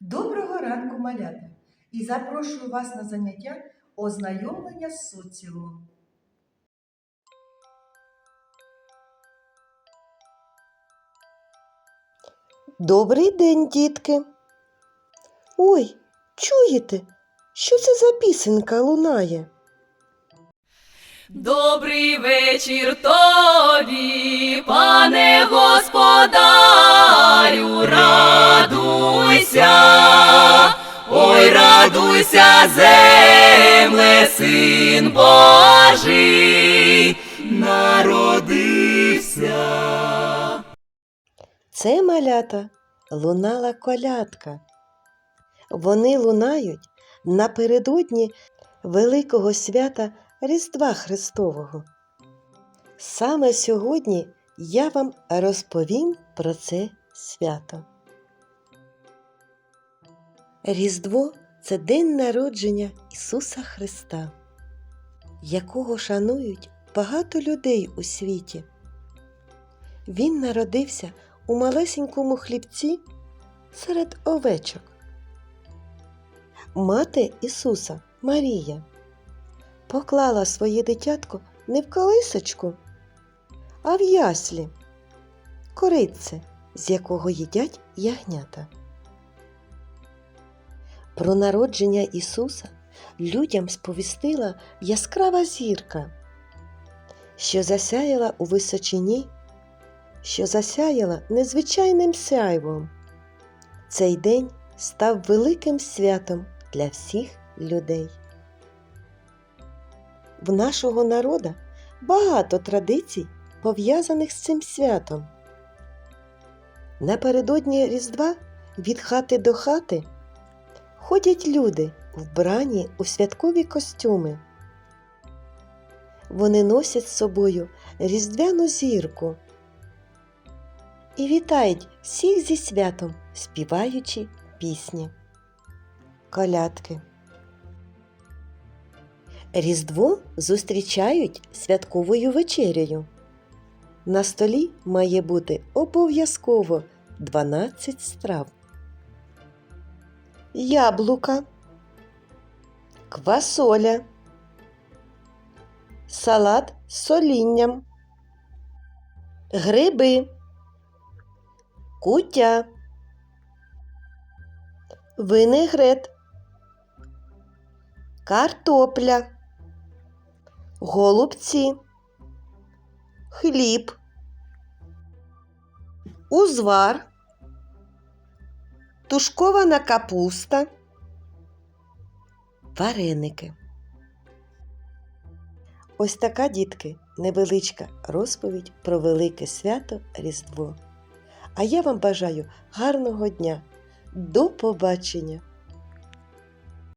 Доброго ранку, малята! І запрошую вас на заняття ознайомлення з соціумом. Добрий день, дітки. Ой, чуєте, що це за пісенька лунає? Добрий вечір тобі, пане господарю, радуйся, ой, радуйся, земле, син Божий, народився. Це малята лунала колядка. Вони лунають напередодні великого свята Різдва Христового. Саме сьогодні я вам розповім про це свято. Різдво це день народження Ісуса Христа, якого шанують багато людей у світі. Він народився у малесенькому хлібці серед овечок. Мати Ісуса Марія поклала своє дитятко не в колисочку, а в яслі, коритце, з якого їдять ягнята. Про народження Ісуса людям сповістила яскрава зірка, що засяяла у височині що засяяла незвичайним сяйвом. Цей день став великим святом для всіх людей. В нашого народа багато традицій, пов'язаних з цим святом. Напередодні Різдва від хати до хати ходять люди, вбрані у святкові костюми. Вони носять з собою різдвяну зірку і вітають всіх зі святом, співаючи пісні. Колядки. Різдво зустрічають святковою вечерею. На столі має бути обов'язково 12 страв. Яблука, квасоля, салат з солінням, гриби куття, винегрет, картопля, голубці, хліб, узвар, тушкована капуста, вареники. Ось така, дітки, невеличка розповідь про велике свято Різдво. А я вам бажаю гарного дня. До побачення!